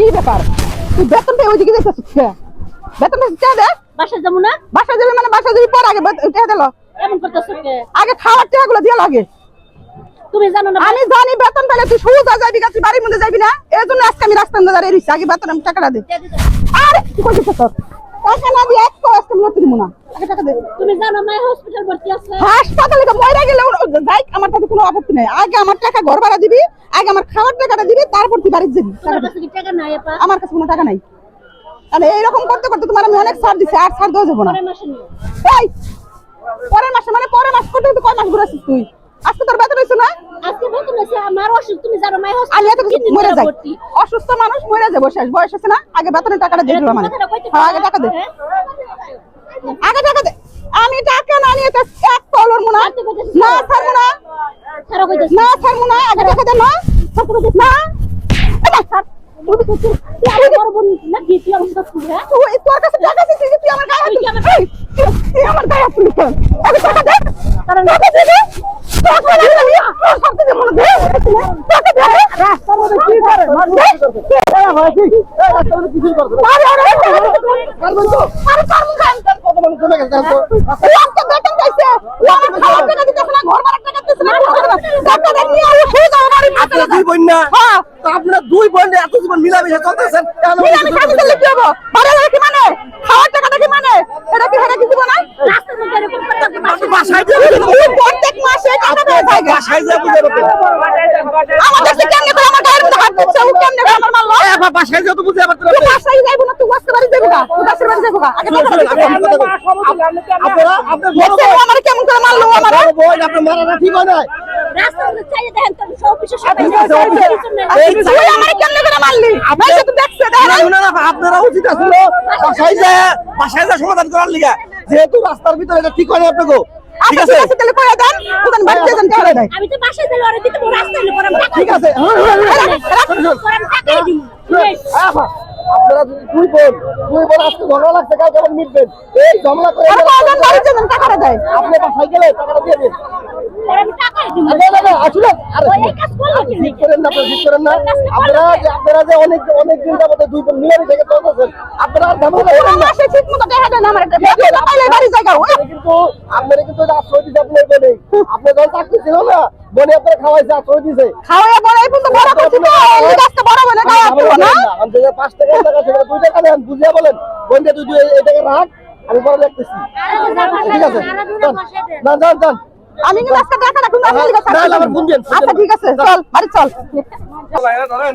কি ব্যাপার? তুই বেতন পেয়ে ওইদিকে দেখতেছিস কে? বেতন পেয়ে দে? বাসা যাব না? বাসা যাবি মানে বাসা যাবি পর আগে টেহা দিল? এমন কে? আগে খাওয়ার টেহাগুলো দিয়ে লাগে তুমি জানো না আমি জানি বেতন পেলে তুই সোজা যাবি গা তুই বাড়ির মধ্যে যাবি না। এই জন্য আজকে আমি রাস্তার মধ্যে দাঁড়িয়ে রইছি। আগে বেতন আমি টাকাটা দে। আরে কি করছিস তোর? টাকা না দিয়ে এক কো আজকে মরতে দিব না। আগে টাকা দে। তুমি জানো হসপিটাল ভর্তি আছে? হাসপাতালে তো মরে গেলে যাই আমার তাতে কোনো আপত্তি নেই। আগে আমার টাকা ঘর ভাড়া দিবি আগে আমার খাওয়ার টাকাটা দিবি তারপর তুই বাড়িতে যাবি। আমার কাছে কোনো টাকা নাই। তাহলে এইরকম করতে করতে তোমার আমি অনেক ছাড় দিছি আর ছাড় দেওয়া যাব না। পরের মাসে এই পরের মাসে মানে পরের মাস করতে কয় মাস ঘুরেছিস তুই? আজকে তোর বেতন হয়েছে না? আজকে বেতন আমার অসুখ তুমি জানো মাই আমি এত কিছু মরে যাই। অসুস্থ মানুষ মরে যাব শেষ বয়স আছে না? আগে বেতনের টাকাটা দিয়ে মানে হ্যাঁ আগে টাকা দে। আগে টাকা দে। আমি টাকা না নিয়ে এক কলর মুনা না। ছাড়বো না। ছাড়া কইতেছি না ছাড়বো না আগে টাকা দে না কইতেছি না না, না তুই হ্যাঁ তুই তোর কাছে টাকা দিছিস যে তুই আমার গায়ে হাত তুই কি দিলি। আমার- এই, তুই- তুই আমার গায়ে হাত দিলি কেন? আগে টাকা দে। টাকা দে রে। টাকা দে রে। তোর সাথে যে মনে দে। টাকা দে। রাস্তার মধ্যে কি করে? আরে, পারব খান। ও আমাকে বেতন দিয়েছে। ও আমার খাওয়ার টাকা দিতেছে না, ঘর ভাড়ার টাকা দিতেছে না, টাকা দে নিয়ে ও সোজা আমার বাড়ির আপনারা মাথায় দুই বোন না হ্যাঁ। আপনারা দুই বোন এত জীবন মিলামিশে চলতেছেন কেন মিলামি খাতে কি হব? ভাড়া ভাড়া কি মানে? খাওয়ার টাকাটা কি মানে? এটা কি হারা কি দিব না? বুঝে প্রত্যেক মাসে টাকা দেয় আপনি বাসায় দিয়ে বুঝে পাবেন কেমনে করে আমার গায়ের মধ্যে হাত দিচ্ছে, ও কেমনে করে আমার মারলো? এ বাবা, বাসায় দিয়ে বুঝে পাবেন তুই বাসায় যাইবো না, তুই বাসের বাড়ি যাইবো গা, তুই বাসের বাড়ি যাইবো গা। আগে টাকা আপনারা আপনার বড় দেখছে কেমন করে মারলো ও আমারে? বড় বোন আপনার মারাটা ঠিক হয় ঠিক না? আপনারা উচিত আছিল বাসায় যায় বাসায় যায় সমাধান করার লিগা যেহেতু রাস্তার ভিতরে এটা ঠিক হয় না আপনাকে ঠিক আচ্ছা, আছে? ঠিক আছে, তাহলে কইরা দেন, দোকান বাড়িতে যান, টাকা দেয়। আমি তো বাসায় দিলে ওরা দিতে রাস্তায় দিলে পরে আমি টাকা ঠিক আছে হ্যাঁ, হ্যাঁ, হ্যাঁ, শোন। পরে আমি টাকাই দিব হ্যাঁ, আপা, আপনারা দুই বোন দুই বোন আজকে ঝগড়া লাগছে কালকে আবার মিটবেন। এই ঝগড়া করে টাকাটা দেয়। আপনি টাকাটা দিয়ে দিন। যে অনেক অনেক দিন যাবত দুই বোন থেকে চলতেছেন বাড়ি কিন্তু আপনারা কিন্তু আশ্রয় দিতে আপনার বোনে যখন চাকরি ছিল না বোনে আপনারা খাওয়াইছে আশ্রয় দিছে। খাওয়াইয়া বড় বড় গাছটা বড় পাঁচ টাকা টাকা সেটা দুই টাকা দেন বুঝিয়ে বলেন। বোনকে তুই এই টাকা রাখ আমি পরে দেখতেছি। ঠিক আছে? যান যান। আমি কিন্তু আজকে দেখা না, না, আমার আচ্ছা ঠিক আছে চল। বাড়ি চল। ধরেন।